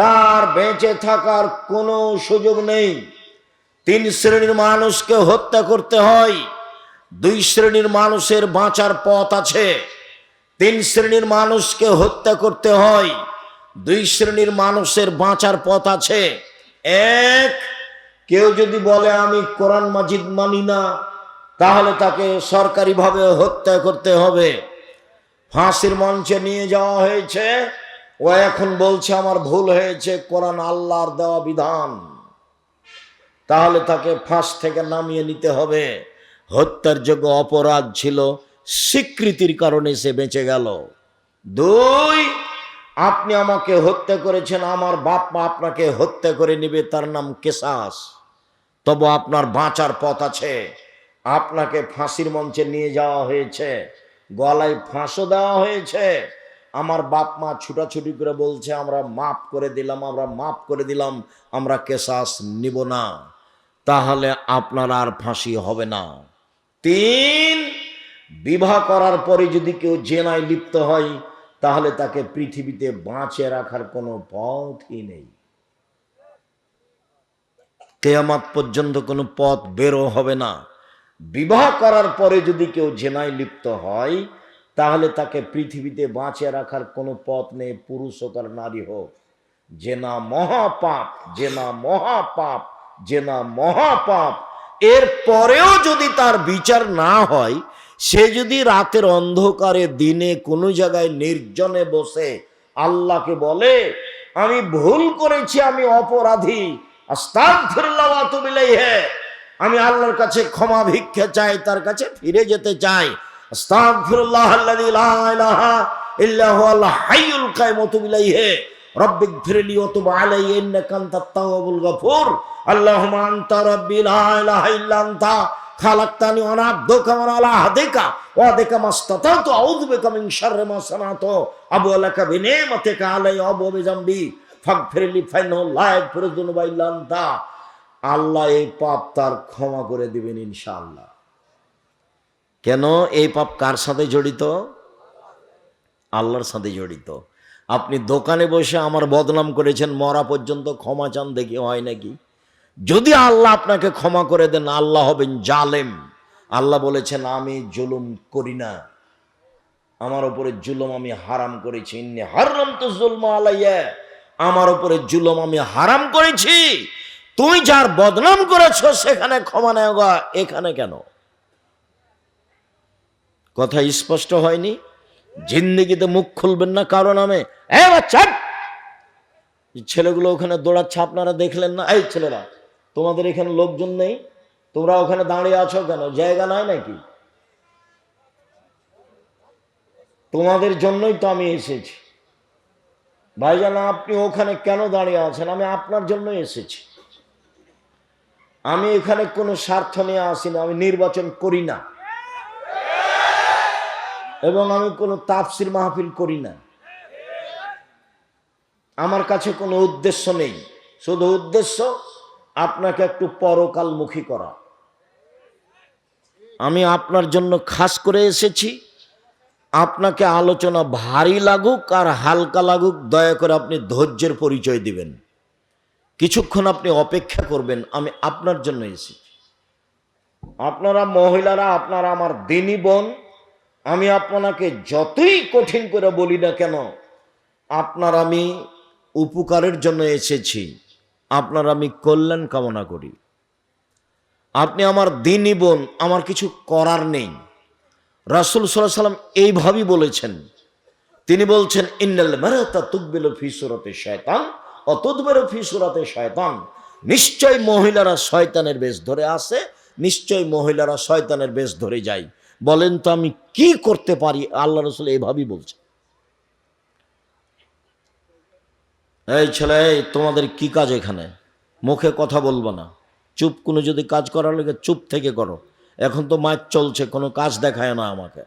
তার বেঁচে থাকার কোনো সুযোগ নেই। তিন শ্রেণির মানুষকে হত্যা করতে হয়। দুই শ্রেণির মানুষের বাঁচার পথ আছে। তিন শ্রেণির মানুষকে হত্যা করতে হয়। দুই শ্রেণির মানুষের বাঁচার পথ আছে। এক, কেউ যদি বলে, আমি কোরআন মাজিদ মানি না, তাহলে তাকে সরকারিভাবে হত্যা করতে হবে। ফাঁসির মঞ্চে নিয়ে যাওয়া হয়েছে। ও এখন বলছে, আমার ভুল হয়েছে, কোরআন আল্লাহর দেওয়া বিধান। তাহলে তাকে ফাঁস থেকে নামিয়ে নিতে হবে। হত্যার যোগ্য অপরাধ ছিল স্বীকৃতির কারণে সে বেঁচে গেল। দুই, আপনি আমাকে হত্যা করেছেন, আমার বাপ মা আপনাকে হত্যা করে নেবে, তার নাম কেসাস তবু আপনার বাঁচার পথ আছে। আপনাকে ফাঁসির মঞ্চে নিয়ে যাওয়া হয়েছে, গলায় ফাঁসও দেওয়া হয়েছে। আমার বাপ মা ছুটাছুটি করে বলছে, আমরা মাপ করে দিলাম, আমরা মাপ করে দিলাম, আমরা কেসাস নিব না। তাহলে আপনার আর ফাঁসি হবে না। তিন, বিবাহ করার পরে যদি কেউ জেনায় লিপ্ত হয়, তাহলে তাকে পৃথিবীতে বাঁচিয়ে রাখার কোনো পথই নেই। কেয়ামাত পর্যন্ত কোনো পথ বেরো হবে না। বিবাহ করার পরে যদি কেউ জেনায় লিপ্ত হয় তাহলে তাকে পৃথিবীতে বাঁচিয়ে রাখার কোনো পথ নেই, পুরুষ হোক আর নারী হোক। জেনা মহাপাপ জেনা মহাপাপ জেনা মহাপাপ, এর পরেও যদি তার বিচার না হয়, সে যদি রাতের অন্ধকারে দিনে কোনো জায়গায় নির্জনে বসে আল্লাহকে বলে, আমি ভুল করেছি, আমি অপরাধী আমি আল্লাহর কাছে ক্ষমা ভিক্ষা চাই, তার কাছে ফিরে যেতে চাই আস্তাগফিরুল্লাহ আল্লাযী লা ইলাহা ইল্লা হুয়াল হাইয়ুল কাইয়ুম ইলাইহি। রব্বিক ফিরলি ওয়া তুব আলাইহি, ইন্নাকা আনতাত তাওয়াবুল আল্লাহুম্মা আনতা লা ইলাহা ইল্লা আনতা। খালাক্তানি ওয়া আদিকা মাস্তাতাতু আউযু বিকা মিন শাররি মা সানাতু। আবু লাকা বিনিমাতিকা আলাইহি ওয়া আবু বিজামবি ফাগফিরলি ফাইনাহু লা ইয়াগফিরু যুনুবা ইল্লা আনতা। আল্লাহ এই পাপ তার ক্ষমা করে দিবেন ইনশাআল্লাহ। কেন এই পাপ কার সাথে জড়িত? আল্লাহর সাথে জড়িত। আপনি দোকানে বসে আমার বদনাম করেছেন, মরা পর্যন্ত ক্ষমা চান, দেখি হয় নাকি? যদি আল্লাহ আপনাকে ক্ষমা করে দেন, আল্লাহ হবেন জালেম। আল্লাহ বলেছেন, আমি জুলুম করি না। আমার উপরে জুলুম আমি হারাম করেছি। হারাম তো জুলমা আলাইয়া। আমার উপরে জুলুম আমি হারাম করেছি। তুই যার বদনাম করেছ, সেখানে ক্ষমা নেওয়া এখানে কেন? কথা স্পষ্ট হয়নি। জিন্দিগিতে মুখ খুলবেন না কারও নামে। ছেলেগুলো ওখানে দৌড়াচ্ছে, আপনারা দেখলেন না? এই ছেলেরা, তোমাদের এখানে লোকজন নেই? তোমরা ওখানে দাঁড়িয়ে আছো কেন? জায়গা নাই নাকি? তোমাদের জন্যই তো আমি এসেছি। ভাইজান, আপনি ওখানে কেন দাঁড়িয়ে আছেন? আমি আপনার জন্যই এসেছি। আমি এখানে কোনো স্বার্থ নিয়ে আসি না আমি নির্বাচন করি না। এবং আমি কোনো তাফসির মাহফিল করি না। আমার কাছে কোনো উদ্দেশ্য নেই। শুধু উদ্দেশ্য, আপনাকে একটু পরকালমুখী করা। আমি আপনার জন্য খাস করে এসেছি। আপনাকে আলোচনা ভারী লাগুক আর হালকা লাগুক, দয়া করে আপনি ধৈর্যের পরিচয় দিবেন। কিছুক্ষণ আপনি অপেক্ষা করবেন, আমি আপনার জন্য এসেছি। আপনারা মহিলারা, আপনারা আমার দিনী বোন আমি আপনাকে যতই কঠিন করে বলি না কেন, আপনার আমি উপকারের জন্য এসেছি, আপনার আমি কল্যাণ কামনা করি। আপনি আমার দিনই বোন, আমার কিছু করার নেই। রাসুল সাল্লাহ সাল্লাম এইভাবেই বলেছেন। তিনি বলছেন, ইন্নাল মারাতা তুকবিল ফি সুরাতে শয়তান অতদ্বের ফি সুরাতে শয়তান। নিশ্চয় মহিলারা শয়তানের বেশ ধরে আসে নিশ্চয় মহিলারা শয়তানের বেশ ধরে যায়। বলেন তো আমি কি করতে পারি? আল্লাহ রসুল এইভাবেই বলছে। এই ছেলে তোমাদের কি কাজ এখানে? মুখে কথা বলব না। চুপ কোনো যদি কাজ করার লাগে চুপ থেকে করো। এখন তো মাইক চলছে, কোনো কাজ দেখায় না আমাকে।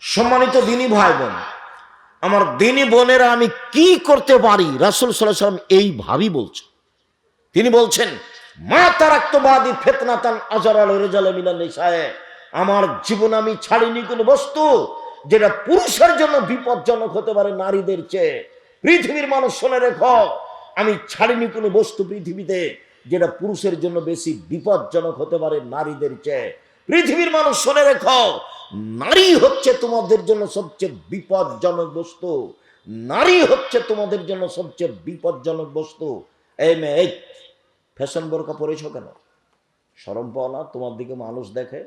সম্মানিত দিনী ভাই বোন আমার দিনী বোনেরা আমি কি করতে পারি? রাসুল সাল্লাহ সাল্লাম এইভাবেই বলছে। তিনি বলছেন মা তারাক্তবাদী ফেতনাতান আজারাল আমার জীবন আমি ছাড়িনি কোনো বস্তু যেটা পুরুষের জন্য বিপজ্জনক হতে পারে নারীদের চেয়ে। পৃথিবীর মানুষ শুনে রেখো, আমি ছাড়িনি কোনো বস্তু পৃথিবীতে যেটা পুরুষের জন্য বেশি বিপজ্জনক হতে পারে নারীদের চেয়ে। পৃথিবীর মানুষ শুনে রেখো, নারী হচ্ছে তোমাদের জন্য সবচেয়ে বিপজ্জনক বস্তু। নারী হচ্ছে তোমাদের জন্য সবচেয়ে বিপজ্জনক বস্তু। এই মেয়ে ফ্যাশন বোরকা পরেছ কেন? সরম পাও না তোমার দিকে মানুষ দেখে,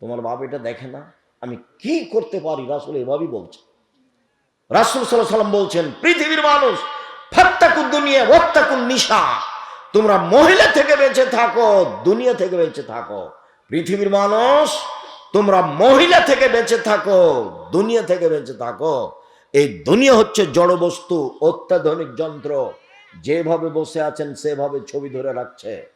তোমার বাপ এটা দেখে না, আমি কি করতে পারি? রাসুল এভাবেই বলছে। রাসুল সাল্লাহ সাল্লাম বলছেন, পৃথিবীর মানুষ ফাত্তাকুন দুনিয়া, ওয়াত্তাকুন নিশা। তোমরা মহিলা থেকে বেঁচে থাকো, দুনিয়া থেকে বেঁচে থাকো। পৃথিবীর মানুষ, তোমরা মহিলা থেকে বেঁচে থাকো, দুনিয়া থেকে বেঁচে থাকো। এই দুনিয়া হচ্ছে জড় বস্তু অত্যাধুনিক যন্ত্র। যেভাবে বসে আছেন, সেভাবে ছবি ধরে রাখছে।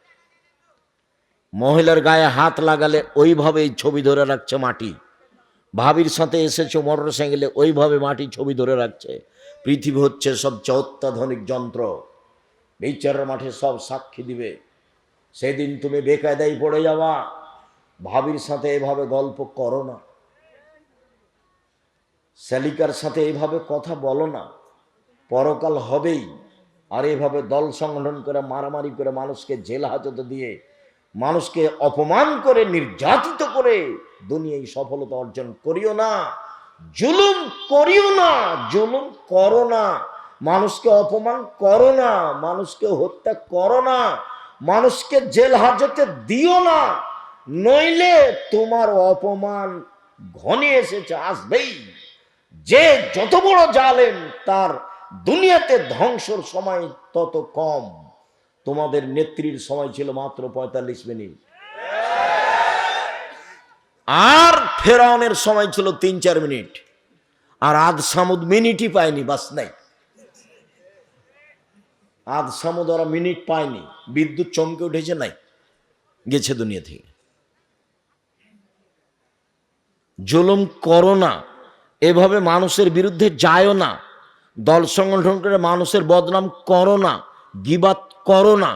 মহিলার গায়ে হাত লাগালে ওইভাবেই ছবি ধরে রাখছে মাটি। ভাবির সাথে এসেছে মোটর সাইকেলে ওইভাবে মাটি ছবি ধরে রাখছে। পৃথিবী হচ্ছে সবচেয়ে অত্যাধুনিক যন্ত্র। বিচারের মাঠে সব সাক্ষী দিবে। সেদিন তুমি বেকায়দায় পড়ে যাওয়া ভাবির সাথে এভাবে গল্প করো না। শালিকার সাথে এইভাবে কথা বলো না। পরকাল হবেই। আর এভাবে দল সংগঠন করে, মারামারি করে মানুষকে জেল হাজতে দিয়ে, মানুষকে অপমান করে, নির্যাতিত করে দুনিয়ায় সফলতা অর্জন করিও না, জুলুম করিও না, জুলুম করো না, মানুষকে অপমান করো না, মানুষকে হত্যা করো না, মানুষকে জেল হাজতে দিও না, নইলে তোমার অপমান ঘনে এসেছে, আসবেই। যে যত বড় জালেম, তার দুনিয়াতে ধ্বংসর সময় তত কম। তোমাদের নেত্রীর সময় ছিল মাত্র পঁয়তাল্লিশ মিনিট। আর ফেরাউনের সময় ছিল তিন চার মিনিট। আর আধ সামুদ মিনিটই পায়নি, বাস নাই। আধ সামুদ ওরা মিনিট পায়নি, বিদ্যুৎ চমকে উঠেছে নাই, গেছে দুনিয়া থেকে। জুলুম করো না, এভাবে মানুষের বিরুদ্ধে যায়ও না। দল সংগঠন করে মানুষের বদনাম করো না গিবাত করো না।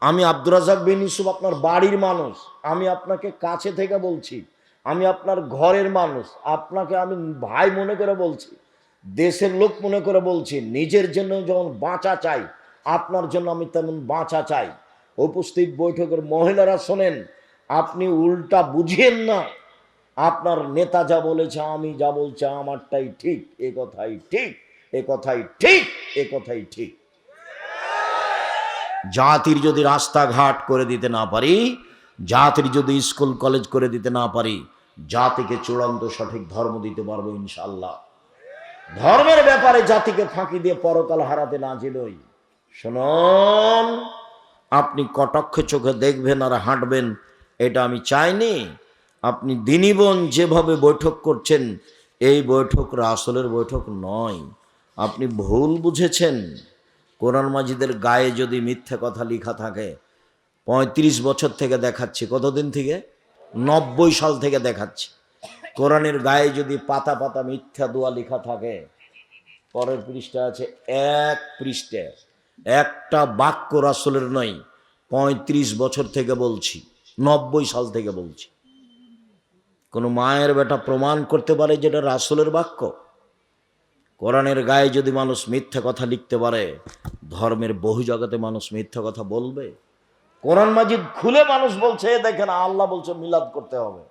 আমি আব্দুর রাজাক বিন ইউসুফ আপনার বাড়ির মানুষ। আমি আপনাকে কাছে থেকে বলছি, আমি আপনার ঘরের মানুষ। আপনাকে আমি ভাই মনে করে বলছি, দেশের লোক মনে করে বলছি, নিজের জন্য যেমন বাঁচা চাই, আপনার জন্য আমি তেমন বাঁচা চাই। উপস্থিত বৈঠকের মহিলারা শোনেন, আপনি উল্টা বুঝিয়েন না। আপনার নেতা যা বলেছে, আমি যা বলছি, আমারটাই ঠিক এ কথাই ঠিক। এ কথাই ঠিক, এ কথাই ঠিক। জাতির যদি রাস্তাঘাট করে দিতে না পারি, জাতির যদি স্কুল, কলেজ করে দিতে না পারি, জাতিকে চূড়ান্ত সঠিক ধর্ম দিতে পারব ইনশাল্লাহ ধর্মের ব্যাপারে জাতিকে ফাঁকি দিয়ে পরকাল হারাতে না ছিলই শুনুন, আপনি কটাক্ষ চোখে দেখবেন আর হাঁটবেন, এটা আমি চাইনি। আপনি দিনীবন যেভাবে বৈঠক করছেন, এই বৈঠক রাসলের বৈঠক নয়। আপনি ভুল বুঝেছেন। কোরআন মাজিদের গায়ে যদি মিথ্যে কথা লেখা থাকে, পঁয়ত্রিশ বছর থেকে দেখাচ্ছি, কতদিন থেকে? নব্বই সাল থেকে দেখাচ্ছি। কোরআনের গায়ে যদি পাতা পাতা মিথ্যা দোয়া লেখা থাকে, পরের পৃষ্ঠা আছে এক পৃষ্ঠে। একটা বাক্য রাসলের নয়, পঁয়ত্রিশ বছর থেকে বলছি, নব্বই সাল থেকে বলছি। কোনো মায়ের বেটা প্রমাণ করতে পারে যেটা রাসুলের বাক্য? কোরআনের গায়ে যদি মানুষ মিথ্যা কথা লিখতে পারে, ধর্মের বহু জগতে মানুষ মিথ্যা কথা বলবে। কোরআন মাজিদ খুলে মানুষ বলছে দেখেন, আল্লাহ বলছে মিলাদ করতে হবে।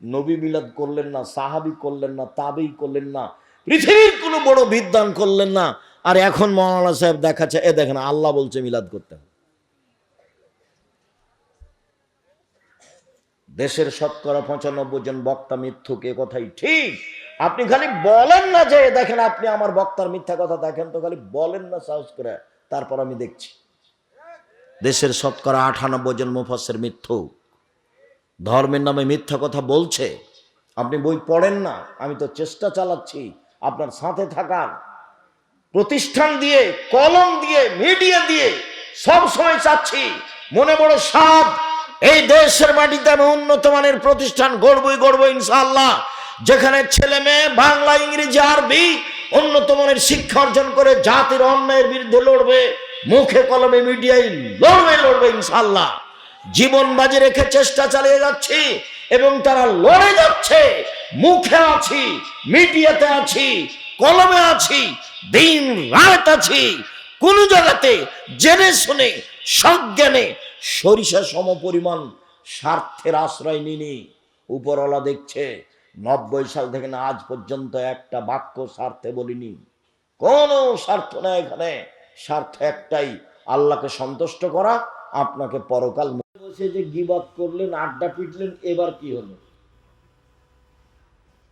নবী মিলাদ করলেন না, সাহাবি করলেন না, তাবেই করলেন না, পৃথিবীর কোনো বড় বিদ্যান করলেন না। আর এখন মৌলানা সাহেব দেখাচ্ছে, এ দেখেন, আল্লাহ বলছে মিলাদ করতে হবে। দেশের শতকরা পঁচানব্বই জন বক্তা মিথ্যুক, এ কথাই ঠিক। আপনি খালি বলেন না যে, দেখেন আপনি আমার বক্তার মিথ্যা কথা দেখেন তো খালি বলেন না সাহস করে, তারপর আমি দেখছি। দেশের শতকরা আটানব্বই জন মুফাসের মিথ্যু ধর্মের নামে মিথ্যা কথা বলছে। আপনি বই পড়েন না, আমি তো চেষ্টা চালাচ্ছি আপনার সাথে থাকার। প্রতিষ্ঠান দিয়ে, কলম দিয়ে, মিডিয়া দিয়ে সব সময় চাচ্ছি, মনে বড় সাপ, এই দেশের মাটিতে আমি উন্নত মানের প্রতিষ্ঠান গড়বই গড়বো ইনশাআল্লাহ। যেখানে ছেলে মেয়ে, বাংলা, ইংরেজি, আরবি উন্নত মানের শিক্ষা অর্জন করে জাতির অন্যায়ের বিরুদ্ধে লড়বে, মুখে কলমে মিডিয়ায় লড়বে লড়বে ইনশাআল্লাহ। জীবন বাজি রেখে চেষ্টা চালিয়ে যাচ্ছি এবং তারা লড়ে যাচ্ছে। মুখে আছি, মিডিয়াতে আছি, কলমে আছি, দিন রাত আছি। কোন জায়গাতে জেনে শুনে, সজ্ঞানে সরিষা সম পরিমাণ স্বার্থের আশ্রয় নিনি উপরওয়ালা দেখছে নব্বই সাল থেকে না, আজ পর্যন্ত একটা বাক্য স্বার্থে বলিনি। কোনো স্বার্থ নেই এখানে। স্বার্থ একটাই, আল্লাহকে সন্তুষ্ট করা, আপনাকে পরকাল বসে যে গিবাদ করলেন, আড্ডা পিটলেন, এবার কি হলো?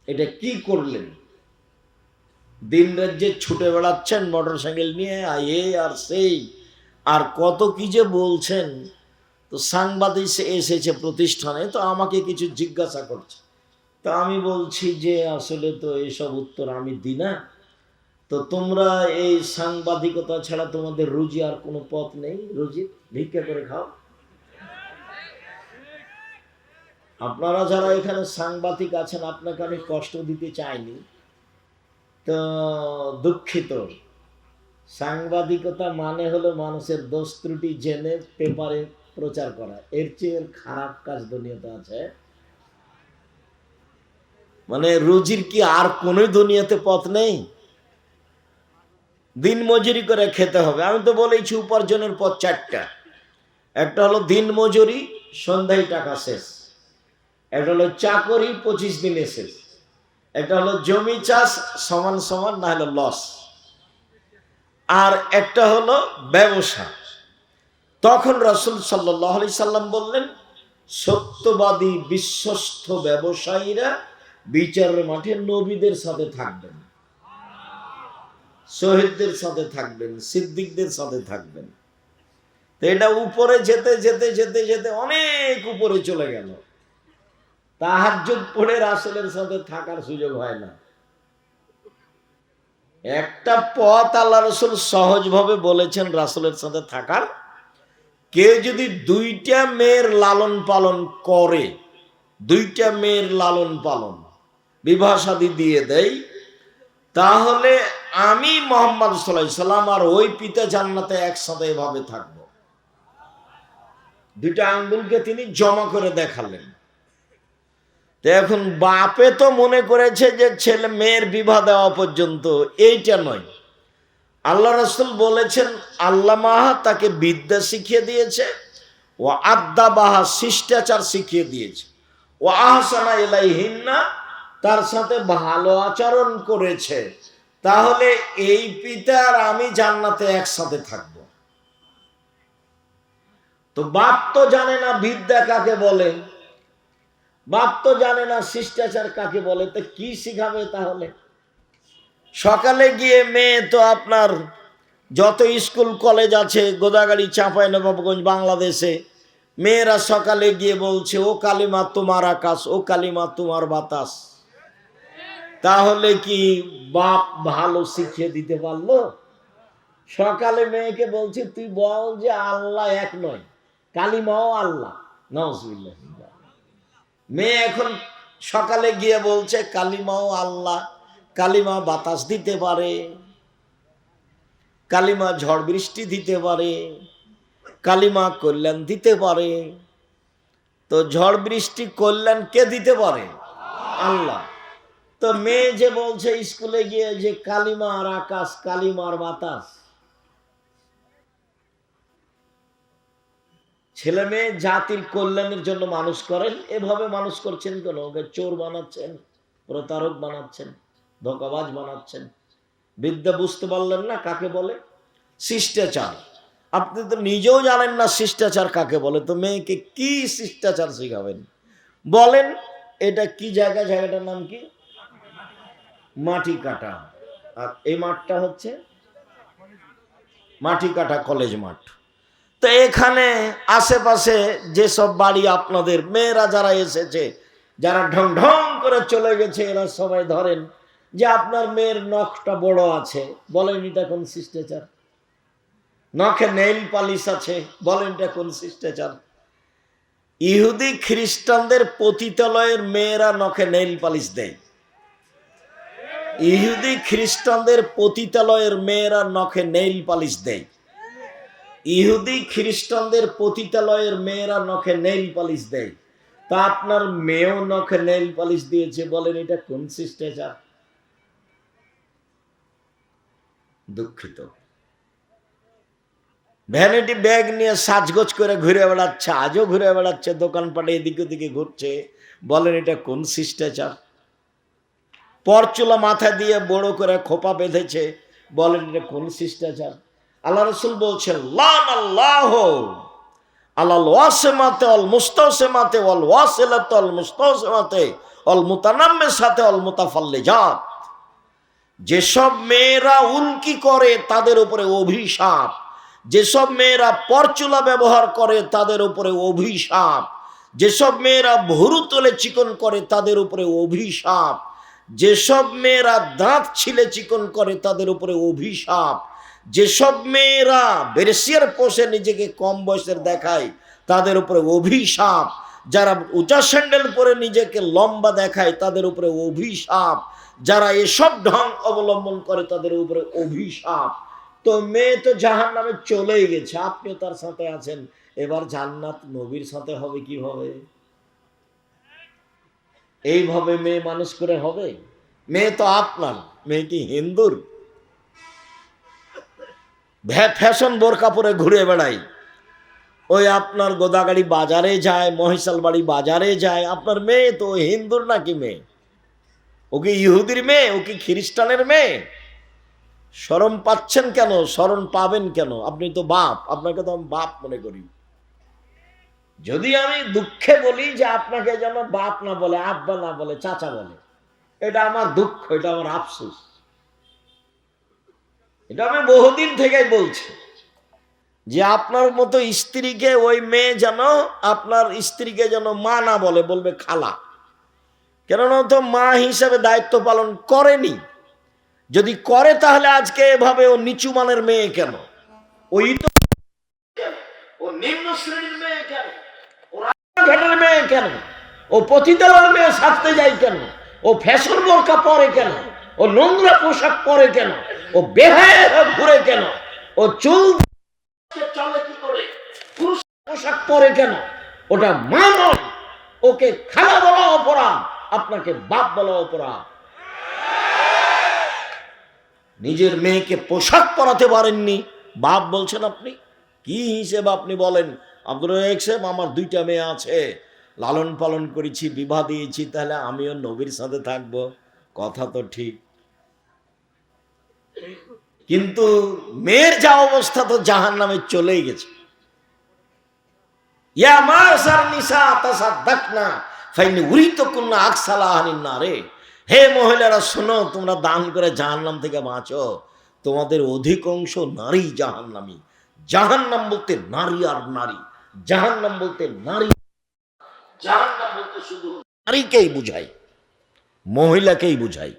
এটা কি করলেন? দিন রাজ্যে ছুটে বেড়াচ্ছেন মোটর সাইকেল নিয়ে আর এ আর সেই, আর কত কি যে বলছেন। তো সাংবাদিক এসেছে প্রতিষ্ঠানে, তো আমাকে কিছু জিজ্ঞাসা করছে। তো আমি বলছি যে আসলে তো এইসব উত্তর আমি দিই না। তো তোমরা এই সাংবাদিকতা ছাড়া তোমাদের রুজি আর কোনো পথ নেই? রুজি ভিক্ষা করে খাও। আপনারা যারা এখানে সাংবাদিক আছেন, আপনাকে আমি কষ্ট দিতে চাইনি। তো দুঃখিত। সাংবাদিকতা মানে হলো মানুষের দোষ ত্রুটি জেনে পেপারে প্রচার করা। এর চেয়ে খারাপ কাজ দুনিয়াতে আছে। মানে রুজির কি আর কোনো দুনিয়াতে পথ নেই? দিন মজুরি করে খেতে হবে। আমি তো বলেছি উপার্জনের পথ চারটা। একটা হলো দিন মজুরি, সন্ধ্যায় টাকা শেষ। একটা হলো চাকরি, পঁচিশ দিনে শেষ। একটা হলো জমি চাষ, সমান সমান, না হলো লস। আর একটা হলো ব্যবসা। তখন রসুল সাল্লাহ সাল্লাম বললেন, সত্যবাদী, বিশ্বস্ত ব্যবসায়ীরা বিচারের মাঠে নবীদের সাথে থাকবেন, শহীদদের সাথে থাকবেন, সিদ্দিকদের সাথে থাকবেন। তো এটা উপরে যেতে যেতে যেতে যেতে অনেক উপরে চলে গেল। তাহাজ্জুদ পড়ে রাসেলের সাথে থাকার সুযোগ হয় না। একটা পথ আল্লাহ রসুল সহজভাবে বলেছেন রাসুলের সাথে থাকার। কেউ যদি দুইটা মেয়ের লালন পালন করে, দুইটা মেয়ের লালন পালন বিবাহ শাদী দিয়ে দেয় তাহলে আমি মোহাম্মদ সাল্লাম আর ওই পিতা জান্নাতে একসাথে এভাবে থাকব। দুইটা আঙ্গুলকে তিনি জমা করে দেখালেন। তো এখন বাপে তো মনে করেছে যে ছেলে মেয়ের বিবাহ দেওয়া পর্যন্ত এইটা নয়। আল্লাহ রসুল বলেছেন আল্লাহ মাহা তাকে বিদ্যা শিখিয়ে দিয়েছে ও আদ্যা বাহা শিষ্টাচার শিখিয়ে দিয়েছে ও আহসানা এলাই হিন্না তার সাথে ভালো আচরণ করেছে। তাহলে এই পিতা আর আমি জান্নাতে একসাথে থাকব। তো বাপ তো জানে না বিদ্যা কাকে বলে। বাপ তো জানে না শিষ্টাচার কাকে বলে। তো কি শিখাবে তাহলে? সকালে গিয়ে মেয়ে তো আপনার যত স্কুল, কলেজ আছে, গোদাগাড়ি, চাঁপাই, নবাবগঞ্জ, বাংলাদেশে, মেয়েরা সকালে গিয়ে বলছে, ও কালিমা তোমার আকাশ, ও কালিমা তোমার বাতাস। তাহলে কি বাপ ভালো শিখিয়ে দিতে পারল? সকালে মেয়েকে বলছে, তুই বল যে আল্লাহ এক নয়, কালিমাও আল্লাহ। মেয়ে এখন সকালে গিয়ে বলছে, কালিমাও আল্লাহ, কালিমা বাতাস দিতে পারে, কালিমা ঝড় বৃষ্টি দিতে পারে, কালিমা কল্যাণ দিতে পারে। তো ঝড় বৃষ্টি কল্যাণ কে দিতে পারে? আল্লাহ। তো মেয়ে যে বলছে স্কুলে গিয়ে যে কালিমার আকাশ, কালিমার বাতাস। ছেলে মেয়ে জাতির কল্যাণের জন্য মানুষ করেন, এভাবে মানুষ করছেন কেন? ওকে চোর বানাচ্ছেন, প্রতারক বানাচ্ছেন, ধোকাবাজ বানাচ্ছেন। বিদ্যা বুঝতে পারলেন না কাকে বলে? শিষ্টাচার। আপনি তো নিজেও জানেন না শিষ্টাচার কাকে বলে। তো মেয়েকে কি শিষ্টাচার শিখাবেন? বলেন, এটা কি জায়গা? জায়গাটার নাম কি? মাটি কাটা। আর এই মাঠটা হচ্ছে মাটি কাটা কলেজ মাঠ। তো এখানে আশেপাশে যেসব বাড়ি আপনাদের মেয়েরা যারা এসেছে, যারা ঢং ঢং করে চলে গেছে, এরা সবাই ধরেন যে আপনার মেয়ের নখটা বড় আছে, বলেন এটা কোন শিষ্টাচার? নখে নেইল পালিশ আছে, বলেন এটা কোন শিষ্টাচার? ইহুদি খ্রিস্টানদের পতিতালয়ের মেয়েরা নখে নেইল পালিশ দেয়। ইহুদি খ্রিস্টানদের পতিতালয়ের মেয়েরা নখে নেইল পালিশ দেয়। ইহুদি খ্রিস্টানদের পতিতালয়ের মেয়েরা নখে নেইল পালিশ দেয়। তা আপনার মেয়েও নখে নেল পালিশ দিয়েছে বলেন, এটা কোন শিষ্টাচার? দুঃখিত। ভ্যানিটি ব্যাগ নিয়ে সাজগোজ করে ঘুরে বেড়াচ্ছে, আজও ঘুরে বেড়াচ্ছে, দোকানপাটে এদিকে ওদিকে ঘুরছে। বলেন, এটা কোন শিষ্টাচার? পরচুলা মাথায় দিয়ে বড় করে খোপা বেঁধেছে। বলেন, এটা কোন শিষ্টাচার? আল্লাহ রসুল বলছেন লান আল্লাহ আলাল ওয়াসেমাতে অল মুস্তাসেমাতে অল ওয়াসেলাতে অল মুস্তাসেমাতে অল মুতানাম্মের সাথে অল মুতাফাল্লে জাত যেসব মেয়েরা উল্কি করে, তাদের উপরে অভিশাপ। যেসব মেয়েরা পরচুলা ব্যবহার করে, তাদের উপরে অভিশাপ। যেসব মেয়েরা ভুরু তোলে চিকন করে, তাদের উপরে অভিশাপ। যেসব মেয়েরা দাঁত ছিলে চিকন করে, তাদের উপরে অভিশাপ। যেসব মেয়েরা বেরেসিয়ার পোষে নিজেকে কম বয়সের দেখায়, তাদের উপরে অভিশাপ। যারা উঁচা স্যান্ডেল পরে নিজেকে লম্বা দেখায়, তাদের উপরে অভিশাপ। যারা এসব ঢং অবলম্বন করে, তাদের উপরে অভিশাপ। তো মেয়ে তো জাহান নামে চলেই গেছে, আপনিও তার সাথে আছেন। এবার জান্নাত নবীর সাথে হবে কীভাবে? এইভাবে মেয়ে মানুষ করে হবে? মেয়ে তো আপনার মেয়ে কি হিন্দুর? ফ্যাশন বোরকা পরে ঘুরে বেড়াই। ওই আপনার গোদাগাড়ি বাজারে যায় মহিষাল বাড়ি বাজারে যায়। আপনার মেয়ে তো হিন্দুর নাকি মেয়ে? ও কি ইহুদির মেয়ে? ও কি খ্রিস্টানের মেয়ে? শরম পাচ্ছেন কেন? শরণ পাবেন কেন? আপনি তো বাপ, আপনাকে তো আমি বাপ মনে করি। যদি আমি দুঃখে বলি যে আপনাকে যেন বাপ না বলে, আব্বা না বলে, চাচা বলে, এটা আমার দুঃখ, এটা আমার আফসোস। এটা আমি বহুদিন থেকেই বলছি যে আপনার মতো স্ত্রীকে ওই মেয়ে যেন, আপনার স্ত্রীকে যেন মা না বলে, বলবে খালা। কেননা তো মা হিসাবে দায়িত্ব পালন করেনি। যদি করে তাহলে আজকে এভাবে ও নিচু মানের মেয়ে কেন? ওই তো ও নিম্ন শ্রেণির মেয়ে কেন? কেন? ও পতিতালয়ের মেয়ে সাজতে যায় কেন? ও ফ্যাশন বোরকা পরে কেন? ও নোংরা পোশাক পরে কেন? ও বেহায় ঘুরে কেন? ও চুল পোশাক পরে কেন? ওটা মা নয়, ওকে খালা বলা অপরাধ, আপনাকে বাপ বলা অপরাধ। নিজের মেয়েকে পোশাক পরাতে পারেননি, বাপ বলছেন আপনি, কি হিসেবে আপনি বলেন? আব্দুল সাহেব, আমার দুইটা মেয়ে আছে লালন পালন করেছি, বিবাহ দিয়েছি, তাহলে আমিও নবীর সাথে থাকব। কথা তো ঠিক। কিন্তু মেয়ের যা অবস্থা তো জাহান নামে চলেই গেছে। হে মহিলারা, শোনো, তোমরা দান করে জাহান্নাম থেকে বাঁচো। তোমাদের অধিকাংশ নারী জাহান্নামী। জাহান্নাম বলতে নারী আর নারী। জাহান্নাম বলতে নারী। নারীকেই বুঝায় মহিলাকেই বুঝায়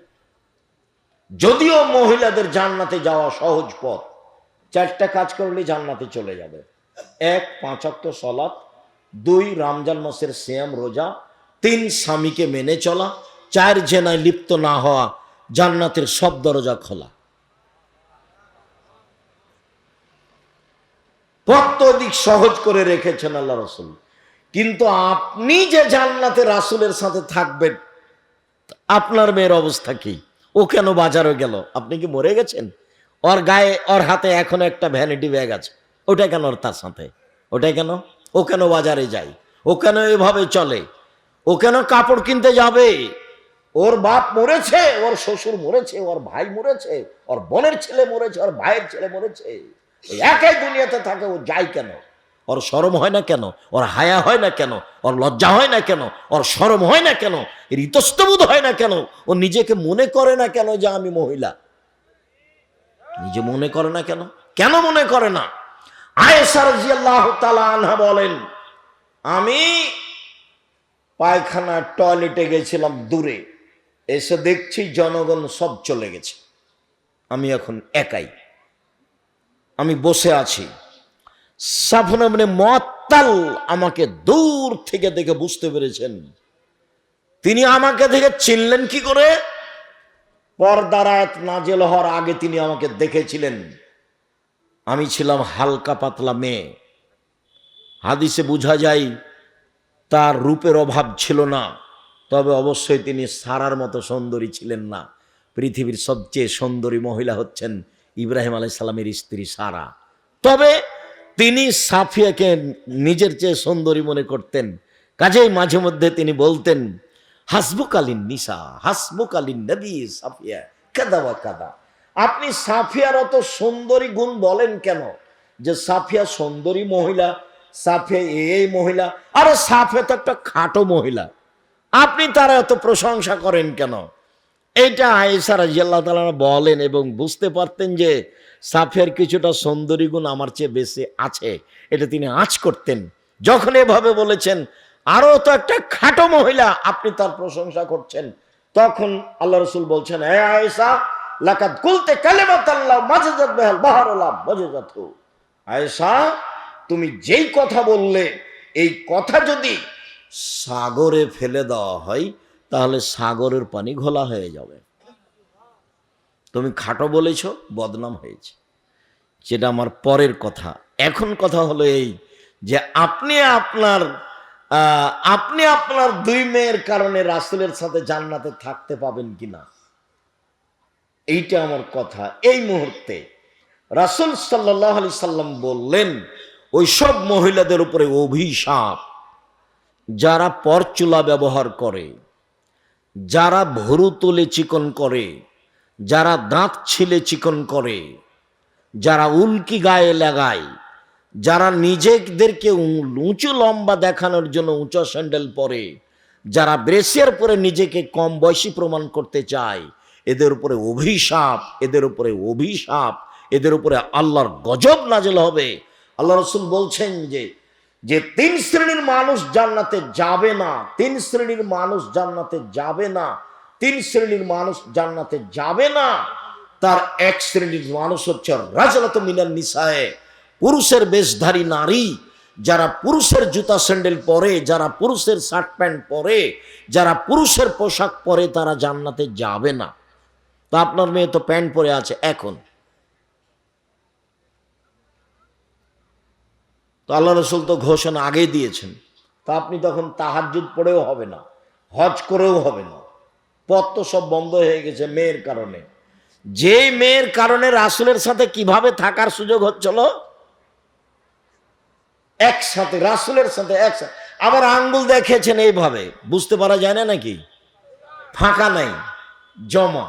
যদিও মহিলাদের জান্নাতে যাওয়া সহজ পথ, চারটা কাজ করলে জান্নাতে চলে যাবে। এক পাঁচাত্ত সলাৎ দুই, রমজান মাসের শ্যাম রোজা, তিন, স্বামীকে মেনে চলা, চার, জেনায় লিপ্ত না হওয়া, জান্নাতের সব দরজা খোলা। অধিক সহজ করে রেখেছেন আল্লাহ রসুল। কিন্তু আপনি যে জান্নাতে রাসুলের সাথে থাকবেন, আপনার মেয়ের অবস্থা কি? ও কেন বাজারে গেল? আপনি কি মরে গেছেন? ওর গায়ে, ওর হাতে এখন একটা ভ্যানিটি ব্যাগ আছে। ওটা কেন ওর তার সাথে? ওটা কেন? ও কেন বাজারে যায়? ও কেন এভাবে চলে? ও কেন কাপড় কিনতে যাবে? ওর বাপ মরেছে, ওর শ্বশুর মরেছে, ওর ভাই মরেছে, ওর বোনের ছেলে মরেছে, ওর ভাইয়ের ছেলে মরেছে। একই দুনিয়াতে থাকে, ও যায় কেন? ওর শরম হয় না কেন? ওর হায়া হয় না কেন? ওর লজ্জা হয় না কেন? ওর শরম হয় না কেন? এর হয় না কেন? ও নিজেকে মনে করে না কেন যে আমি মহিলা? নিজে মনে করে না কেন? কেন মনে করে না? আয়েসার জিয়াল্লাহ তালা আনহা বলেন, আমি পায়খানা, টয়লেটে গেছিলাম দূরে। এসে দেখছি জনগণ সব চলে গেছে। আমি এখন একাই। আমি বসে আছি। সাফনা মানে মত্তাল আমাকে দূর থেকে দেখে বুঝতে পেরেছেন। তিনি আমাকে দেখে চিনলেন কি করে? পর্দারাত নাজেল হওয়ার আগে তিনি আমাকে দেখেছিলেন। আমি ছিলাম হালকা পাতলা মেয়ে। হাদিসে বোঝা যায়, তার রূপের অভাব ছিল না, তবে অবশ্যই তিনি সারার মতো সুন্দরী ছিলেন না। পৃথিবীর সবচেয়ে সুন্দরী মহিলা হচ্ছেন ইব্রাহিম আলাই সালামের স্ত্রী সারা। তবে তিনি সাফিয়াকে নিজের চেয়ে সুন্দরী মনে করতেন। কাজেই মাঝে মধ্যে তিনি বলতেন, হাসবুকালীন নিসা, হাসবুকালীন নবী সাফিয়া, কাদা বা কাদা। আপনি সাফিয়ার অত সুন্দরী গুণ বলেন কেন? যে সাফিয়া সুন্দরী মহিলা, সাফিয়া এই মহিলা, আরে সাফিয়া তো একটা খাটো মহিলা। আপনি তারা এত প্রশংসা করেন কেন? এটা আয়েসা রাজিয়াল্লাহ তালা বলেন এবং বুঝতে পারতেন যে সাফের কিছুটা সুন্দরী গুণ আমার চেয়ে বেশি আছে। এটা তিনি আঁচ করতেন। যখন এভাবে বলেছেন আরও তো একটা খাটো মহিলা আপনি তার প্রশংসা করছেন। তখন আল্লাহ রসুল বলছেন হে আয়েসা লাকাত কুলতে কালেমাত আল্লাহ মাঝে বেহাল বাহার তুমি যেই কথা বললে, এই কথা যদি সাগরে ফেলে দেওয়া হয় তাহলে সাগরের পানি ঘোলা হয়ে যাবে। তুমি খাটো বলেছ, বদনাম হয়েছে। সেটা আমার পরের কথা। এখন কথা হলো এই যে আপনি আপনার আপনি আপনার দুই মেয়ের কারণে রাসুলের সাথে জান্নাতে থাকতে পাবেন কিনা? এইটা আমার কথা। এই মুহূর্তে রাসুল সাল্লাহ আলি সাল্লাম বললেন, ওই সব মহিলাদের উপরে অভিশাপ। যারা পরচুলা ব্যবহার করে যারা ভরু তুলে চিকন করে, যারা দাঁত ছিলে চিকন করে, যারা উল্কি গায়ে লাগায়, যারা নিজেদেরকে উঁচু লম্বা দেখানোর জন্য উঁচু স্যান্ডেল পরে, যারা ব্রেসিয়ার পরে নিজেকে কম বয়সী প্রমাণ করতে চায়, এদের উপরে অভিশাপ, এদের উপরে অভিশাপ, এদের উপরে আল্লাহর গজব নাজেল হবে। আল্লাহ রসুল বলছেন যে যে তিন শ্রেণির মানুষ জান্নাতে যাবে না, তিন শ্রেণির মানুষ জান্নাতে যাবে না, তিন শ্রেণির মানুষ জান্নাতে যাবে না, তার এক শ্রেণির মানুষ হচ্ছে রাজলত মিনাল নিসায়। পুরুষের বেশধারী নারী, যারা পুরুষের জুতা স্যান্ডেল পরে, যারা পুরুষের শার্ট প্যান্ট পরে, যারা পুরুষের পোশাক পরে, তারা জান্নাতে যাবে না। তা আপনার মেয়ে তো প্যান্ট পরে আছে, এখন। তো আল্লাহ রসুল তো ঘোষণা আগেই দিয়েছেন। তা আপনি তখন তাহাজুদ পড়েও হবে না, হজ করেও হবে না। পথ তো সব বন্ধ হয়ে গেছে মেয়ের কারণে। যেই মেয়ের কারণে রাসুলের সাথে কীভাবে থাকার সুযোগ হচ্ছিল? একসাথে, রাসুলের সাথে একসাথে। আবার আঙ্গুল দেখেছেন এইভাবে। বুঝতে পারা যায় না নাকি? ফাঁকা নাই, জমা।